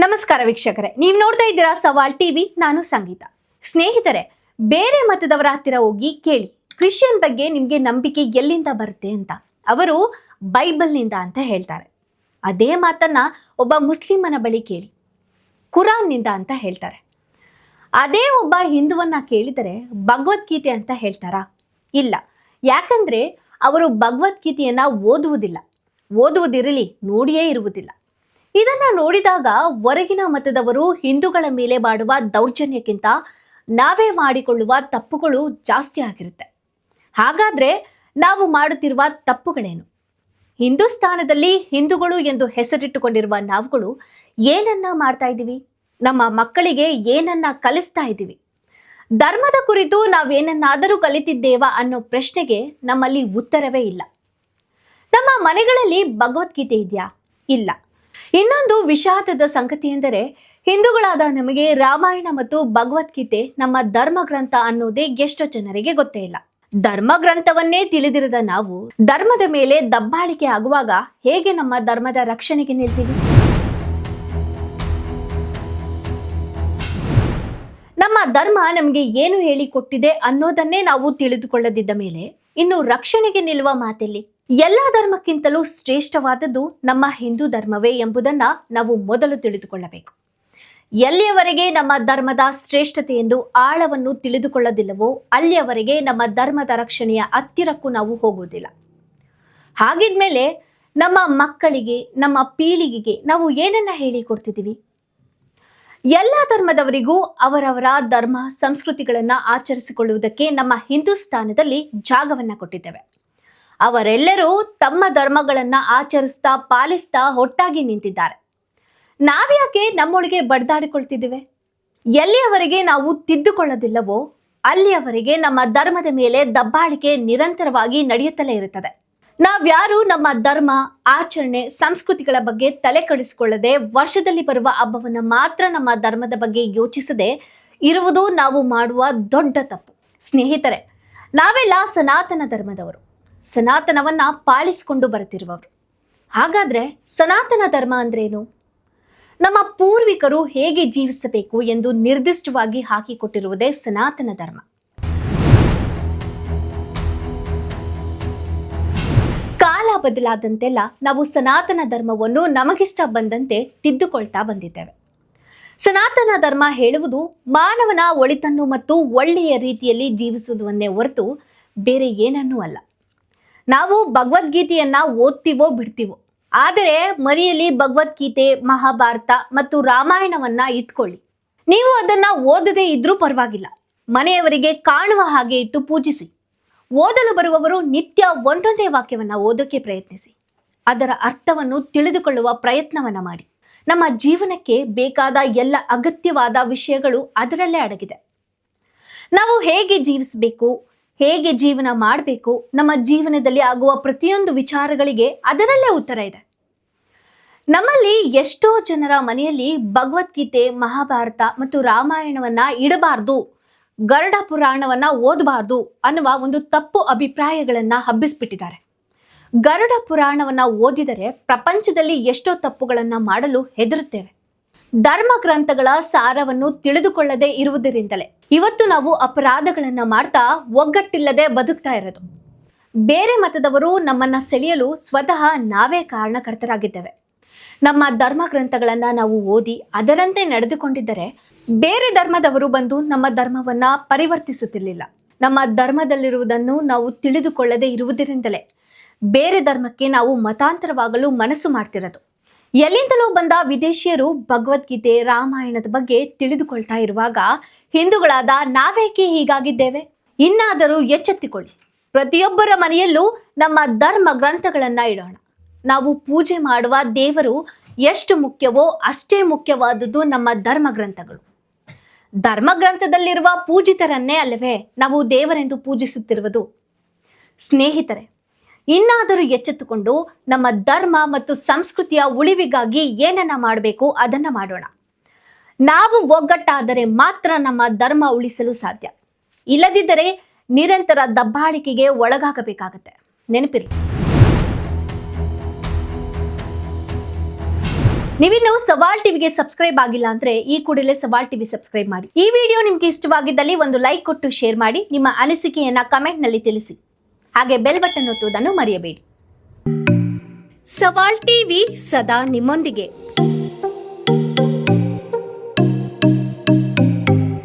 ನಮಸ್ಕಾರ ವೀಕ್ಷಕರೇ, ನೀವು ನೋಡ್ತಾ ಇದ್ದೀರಾ ಸವಾಲ್ ಟಿವಿ, ನಾನು ಸಂಗೀತ. ಸ್ನೇಹಿತರೆ, ಬೇರೆ ಮತದವರ ಹತ್ತಿರ ಹೋಗಿ ಕೇಳಿ. ಕ್ರಿಶ್ಚಿಯನ್ ಬಗ್ಗೆ ನಿಮಗೆ ನಂಬಿಕೆ ಎಲ್ಲಿಂದ ಬರುತ್ತೆ ಅಂತ? ಅವರು ಬೈಬಲ್ನಿಂದ ಅಂತ ಹೇಳ್ತಾರೆ. ಅದೇ ಮಾತನ್ನ ಒಬ್ಬ ಮುಸ್ಲಿಮನ ಬಳಿ ಕೇಳಿ. ಕುರಾನ್ನಿಂದ ಅಂತ ಹೇಳ್ತಾರೆ. ಅದೇ ಒಬ್ಬ ಹಿಂದುವನ್ನ ಕೇಳಿದರೆ ಭಗವದ್ಗೀತೆ ಅಂತ ಹೇಳ್ತಾರಾ? ಇಲ್ಲ. ಯಾಕಂದ್ರೆ ಅವರು ಭಗವದ್ಗೀತೆಯನ್ನ ಓದುವುದಿಲ್ಲ. ಓದುವುದಿರಲಿ, ನೋಡಿಯೇ ಇರುವುದಿಲ್ಲ. ಇದನ್ನ ನೋಡಿದಾಗ ಹೊರಗಿನ ಮತದವರು ಹಿಂದೂಗಳ ಮೇಲೆ ಮಾಡುವ ದೌರ್ಜನ್ಯಕ್ಕಿಂತ ನಾವೇ ಮಾಡಿಕೊಳ್ಳುವ ತಪ್ಪುಗಳು ಜಾಸ್ತಿ ಆಗಿರುತ್ತೆ. ಹಾಗಾದ್ರೆ ನಾವು ಮಾಡುತ್ತಿರುವ ತಪ್ಪುಗಳೇನು? ಹಿಂದೂಸ್ತಾನದಲ್ಲಿ ಹಿಂದೂಗಳು ಎಂದು ಹೆಸರಿಟ್ಟುಕೊಂಡಿರುವ ನಾವುಗಳು ಏನನ್ನ ಮಾಡ್ತಾ ಇದ್ದೀವಿ? ನಮ್ಮ ಮಕ್ಕಳಿಗೆ ಏನನ್ನ ಕಲಿಸ್ತಾ ಇದ್ದೀವಿ? ಧರ್ಮದ ಕುರಿತು ನಾವೇನನ್ನಾದರೂ ಕಲಿತಿದ್ದೇವಾ ಅನ್ನೋ ಪ್ರಶ್ನೆಗೆ ನಮ್ಮಲ್ಲಿ ಉತ್ತರವೇ ಇಲ್ಲ. ನಮ್ಮ ಮನೆಗಳಲ್ಲಿ ಭಗವದ್ಗೀತೆ ಇದೆಯಾ? ಇಲ್ಲ. ಇನ್ನೊಂದು ವಿಷಾದದ ಸಂಗತಿ ಎಂದರೆ ಹಿಂದೂಗಳಾದ ನಮಗೆ ರಾಮಾಯಣ ಮತ್ತು ಭಗವದ್ಗೀತೆ ನಮ್ಮ ಧರ್ಮ ಗ್ರಂಥ ಅನ್ನೋದೇ ಎಷ್ಟೋ ಜನರಿಗೆ ಗೊತ್ತೇ ಇಲ್ಲ. ಧರ್ಮ ಗ್ರಂಥವನ್ನೇ ತಿಳಿದಿರದ ನಾವು ಧರ್ಮದ ಮೇಲೆ ದಬ್ಬಾಳಿಕೆ ಆಗುವಾಗ ಹೇಗೆ ನಮ್ಮ ಧರ್ಮದ ರಕ್ಷಣೆಗೆ ನಿಲ್ತೀವಿ? ನಮ್ಮ ಧರ್ಮ ನಮಗೆ ಏನು ಹೇಳಿಕೊಟ್ಟಿದೆ ಅನ್ನೋದನ್ನೇ ನಾವು ತಿಳಿದುಕೊಳ್ಳದಿದ್ದ ಮೇಲೆ ಇನ್ನು ರಕ್ಷಣೆಗೆ ನಿಲ್ಲುವ ಮಾತೆಲ್ಲಿ ಎಲ್ಲ ಧರ್ಮಕ್ಕಿಂತಲೂ ಶ್ರೇಷ್ಠವಾದದ್ದು ನಮ್ಮ ಹಿಂದೂ ಧರ್ಮವೇ ಎಂಬುದನ್ನ ನಾವು ಮೊದಲು ತಿಳಿದುಕೊಳ್ಳಬೇಕು. ಎಲ್ಲಿಯವರೆಗೆ ನಮ್ಮ ಧರ್ಮದ ಶ್ರೇಷ್ಠತೆಯನ್ನು ಆಳವನ್ನು ತಿಳಿದುಕೊಳ್ಳದಿಲ್ಲವೋ ಅಲ್ಲಿಯವರೆಗೆ ನಮ್ಮ ಧರ್ಮದ ರಕ್ಷಣೆಯ ಹತ್ತಿರಕ್ಕೂ ನಾವು ಹೋಗುವುದಿಲ್ಲ. ಹಾಗಿದ್ಮೇಲೆ ನಮ್ಮ ಮಕ್ಕಳಿಗೆ, ನಮ್ಮ ಪೀಳಿಗೆಗೆ ನಾವು ಏನನ್ನ ಹೇಳಿಕೊಡ್ತಿದ್ದೀವಿ ಎಲ್ಲ ಧರ್ಮದವರಿಗೂ ಅವರವರ ಧರ್ಮ, ಸಂಸ್ಕೃತಿಗಳನ್ನು ಆಚರಿಸಿಕೊಳ್ಳುವುದಕ್ಕೆ ನಮ್ಮ ಹಿಂದೂಸ್ತಾನದಲ್ಲಿ ಜಾಗವನ್ನ ಕೊಟ್ಟಿದ್ದೇವೆ. ಅವರೆಲ್ಲರೂ ತಮ್ಮ ಧರ್ಮಗಳನ್ನ ಆಚರಿಸ್ತಾ ಪಾಲಿಸ್ತಾ ಒಟ್ಟಾಗಿ ನಿಂತಿದ್ದಾರೆ. ನಾವ್ಯಾಕೆ ನಮ್ಮೊಳಗೆ ಬಡ್ದಾಡಿಕೊಳ್ತಿದ್ದೇವೆ? ಎಲ್ಲಿಯವರೆಗೆ ನಾವು ತಿದ್ದುಕೊಳ್ಳೋದಿಲ್ಲವೋ, ಅಲ್ಲಿಯವರೆಗೆ ನಮ್ಮ ಧರ್ಮದ ಮೇಲೆ ದಬ್ಬಾಳಿಕೆ ನಿರಂತರವಾಗಿ ನಡೆಯುತ್ತಲೇ ಇರುತ್ತದೆ. ನಾವ್ಯಾರು ನಮ್ಮ ಧರ್ಮ, ಆಚರಣೆ, ಸಂಸ್ಕೃತಿಗಳ ಬಗ್ಗೆ ತಲೆ ಕಡಿಸಿಕೊಳ್ಳದೆ ವರ್ಷದಲ್ಲಿ ಬರುವ ಹಬ್ಬವನ್ನು ಮಾತ್ರ ನಮ್ಮ ಧರ್ಮದ ಬಗ್ಗೆ ಯೋಚಿಸದೆ ಇರುವುದು ನಾವು ಮಾಡುವ ದೊಡ್ಡ ತಪ್ಪು. ಸ್ನೇಹಿತರೆ, ನಾವೆಲ್ಲ ಸನಾತನ ಧರ್ಮದವರು. ಸನಾತನವನ್ನ ಪಾಲಿಸಿಕೊಂಡು ಬರುತ್ತಿರುವವರು. ಹಾಗಾದ್ರೆ ಸನಾತನ ಧರ್ಮ ಅಂದ್ರೇನು? ನಮ್ಮ ಪೂರ್ವಿಕರು ಹೇಗೆ ಜೀವಿಸಬೇಕು ಎಂದು ನಿರ್ದಿಷ್ಟವಾಗಿ ಹಾಕಿಕೊಟ್ಟಿರುವುದೇ ಸನಾತನ ಧರ್ಮ. ಕಾಲ ಬದಲಾದಂತೆಲ್ಲ ನಾವು ಸನಾತನ ಧರ್ಮವನ್ನು ನಮಗಿಷ್ಟ ಬಂದಂತೆ ತಿದ್ದುಕೊಳ್ತಾ ಬಂದಿದ್ದೇವೆ. ಸನಾತನ ಧರ್ಮ ಹೇಳುವುದು ಮಾನವನ ಒಳಿತನ್ನು ಮತ್ತು ಒಳ್ಳೆಯ ರೀತಿಯಲ್ಲಿ ಜೀವಿಸುವುದನ್ನೇ ಹೊರತು ಬೇರೆ ಏನನ್ನೂ ಅಲ್ಲ. ನಾವು ಭಗವದ್ಗೀತೆಯನ್ನ ಓದ್ತೀವೋ ಬಿಡ್ತೀವೋ. ಆದರೆ ಮರಿಯಲ್ಲಿ ಭಗವದ್ಗೀತೆ, ಮಹಾಭಾರತ ಮತ್ತು ರಾಮಾಯಣವನ್ನ ಇಟ್ಕೊಳ್ಳಿ. ನೀವು ಅದನ್ನ ಓದದೇ ಇದ್ರೂ ಪರವಾಗಿಲ್ಲ. ಮನೆಯವರಿಗೆ ಕಾಣುವ ಹಾಗೆ ಇಟ್ಟು ಪೂಜಿಸಿ. ಓದಲು ಬರುವವರು ನಿತ್ಯ ಒಂದೊಂದೇ ವಾಕ್ಯವನ್ನ ಓದೋಕೆ ಪ್ರಯತ್ನಿಸಿ. ಅದರ ಅರ್ಥವನ್ನು ತಿಳಿದುಕೊಳ್ಳುವ ಪ್ರಯತ್ನವನ್ನ ಮಾಡಿ. ನಮ್ಮ ಜೀವನಕ್ಕೆ ಬೇಕಾದ ಎಲ್ಲ ಅಗತ್ಯವಾದ ವಿಷಯಗಳು ಅದರಲ್ಲೇ ಅಡಗಿದೆ. ನಾವು ಹೇಗೆ ಜೀವಿಸಬೇಕು? ಹೇಗೆ ಜೀವನ ಮಾಡಬೇಕು, ನಮ್ಮ ಜೀವನದಲ್ಲಿ ಆಗುವ ಪ್ರತಿಯೊಂದು ವಿಚಾರಗಳಿಗೆ ಅದರಲ್ಲೇ ಉತ್ತರ ಇದೆ. ನಮ್ಮಲ್ಲಿ ಎಷ್ಟೋ ಜನರ ಮನೆಯಲ್ಲಿ ಭಗವದ್ಗೀತೆ, ಮಹಾಭಾರತ ಮತ್ತು ರಾಮಾಯಣವನ್ನ ಇಡಬಾರ್ದು, ಗರುಡ ಪುರಾಣವನ್ನ ಓದಬಾರ್ದು ಅನ್ನುವ ಒಂದು ತಪ್ಪು ಅಭಿಪ್ರಾಯಗಳನ್ನ ಹಬ್ಬಿಸ್ಬಿಟ್ಟಿದ್ದಾರೆ. ಗರುಡ ಪುರಾಣವನ್ನ ಓದಿದರೆ ಪ್ರಪಂಚದಲ್ಲಿ ಎಷ್ಟೋ ತಪ್ಪುಗಳನ್ನ ಮಾಡಲು ಹೆದರುತ್ತೇವೆ. ಧರ್ಮ ಗ್ರಂಥಗಳ ಸಾರವನ್ನು ತಿಳಿದುಕೊಳ್ಳದೆ ಇರುವುದರಿಂದಲೇ. ಇವತ್ತು ನಾವು ಅಪರಾಧಗಳನ್ನ ಮಾಡ್ತಾ ಒಗ್ಗಟ್ಟಿಲ್ಲದೆ ಬದುಕ್ತಾ ಇರೋದು. ಬೇರೆ ಮತದವರು ನಮ್ಮನ್ನ ಸೆಳೆಯಲು ಸ್ವತಃ ನಾವೇ ಕಾರಣಕರ್ತರಾಗಿದ್ದೇವೆ. ನಮ್ಮ ಧರ್ಮ ಗ್ರಂಥಗಳನ್ನ ನಾವು ಓದಿ ಅದರಂತೆ ನಡೆದುಕೊಂಡಿದ್ದರೆ ಬೇರೆ ಧರ್ಮದವರು ಬಂದು ನಮ್ಮ ಧರ್ಮವನ್ನ ಪರಿವರ್ತಿಸುತ್ತಿರಲಿಲ್ಲ. ನಮ್ಮ ಧರ್ಮದಲ್ಲಿರುವುದನ್ನು ನಾವು ತಿಳಿದುಕೊಳ್ಳದೆ ಇರುವುದರಿಂದಲೇ ಬೇರೆ ಧರ್ಮಕ್ಕೆ ನಾವು ಮತಾಂತರವಾಗಲು ಮನಸ್ಸು ಮಾಡ್ತಿರೋದು. ಎಲ್ಲಿಂದಲೂ ಬಂದ ವಿದೇಶಿಯರು ಭಗವದ್ಗೀತೆ ರಾಮಾಯಣದ ಬಗ್ಗೆ ತಿಳಿದುಕೊಳ್ತಾ ಇರುವಾಗ ಹಿಂದೂಗಳಾದ ನಾವೇಕೆ ಹೀಗಾಗಿದ್ದೇವೆ? ಇನ್ನಾದರೂ ಎಚ್ಚೆತ್ತಿಕೊಳ್ಳಿ. ಪ್ರತಿಯೊಬ್ಬರ ಮನೆಯಲ್ಲೂ ನಮ್ಮ ಧರ್ಮ ಗ್ರಂಥಗಳನ್ನ ಇಡೋಣ. ನಾವು ಪೂಜೆ ಮಾಡುವ ದೇವರು ಎಷ್ಟು ಮುಖ್ಯವೋ ಅಷ್ಟೇ ಮುಖ್ಯವಾದುದು ನಮ್ಮ ಧರ್ಮ ಗ್ರಂಥಗಳು. ಧರ್ಮ ಗ್ರಂಥದಲ್ಲಿರುವ ಪೂಜಿತರನ್ನೇ ಅಲ್ಲವೇ ನಾವು ದೇವರೆಂದು ಪೂಜಿಸುತ್ತಿರುವುದು? ಸ್ನೇಹಿತರೆ ಇನ್ನಾದರೂ ಎಚ್ಚೆತ್ತುಕೊಂಡು ನಮ್ಮ ಧರ್ಮ ಮತ್ತು ಸಂಸ್ಕೃತಿಯ ಉಳಿವಿಗಾಗಿ ಏನನ್ನ ಮಾಡಬೇಕು ಅದನ್ನ ಮಾಡೋಣ. ನಾವು ಒಗ್ಗಟ್ಟಾದರೆ ಮಾತ್ರ ನಮ್ಮ ಧರ್ಮ ಉಳಿಸಲು ಸಾಧ್ಯ. ಇಲ್ಲದಿದ್ದರೆ ನಿರಂತರ ದಬ್ಬಾಳಿಕೆಗೆ ಒಳಗಾಗಬೇಕಾಗತ್ತೆ. ನೆನಪಿರಿ. ನೀವಿನ್ನು ಸವಾಲ್ ಟಿವಿಗೆ ಸಬ್ಸ್ಕ್ರೈಬ್ ಆಗಿಲ್ಲ ಅಂದ್ರೆ ಈ ಕೂಡಲೇ ಸವಾಲ್ ಟಿವಿ ಸಬ್ಸ್ಕ್ರೈಬ್ ಮಾಡಿ. ಈ ವಿಡಿಯೋ ನಿಮ್ಗೆ ಇಷ್ಟವಾಗಿದ್ದಲ್ಲಿ ಒಂದು ಲೈಕ್ ಕೊಟ್ಟು ಶೇರ್ ಮಾಡಿ. ನಿಮ್ಮ ಅನಿಸಿಕೆಯನ್ನ ಕಮೆಂಟ್ನಲ್ಲಿ ತಿಳಿಸಿ. ಹಾಗೆ ಬೆಲ್ ಬಟನ್ ಒತ್ತುವುದನ್ನು ಮರೆಯಬೇಡಿ. ಸವಾಲ್ ಟಿವಿ ಸದಾ ನಿಮ್ಮೊಂದಿಗೆ.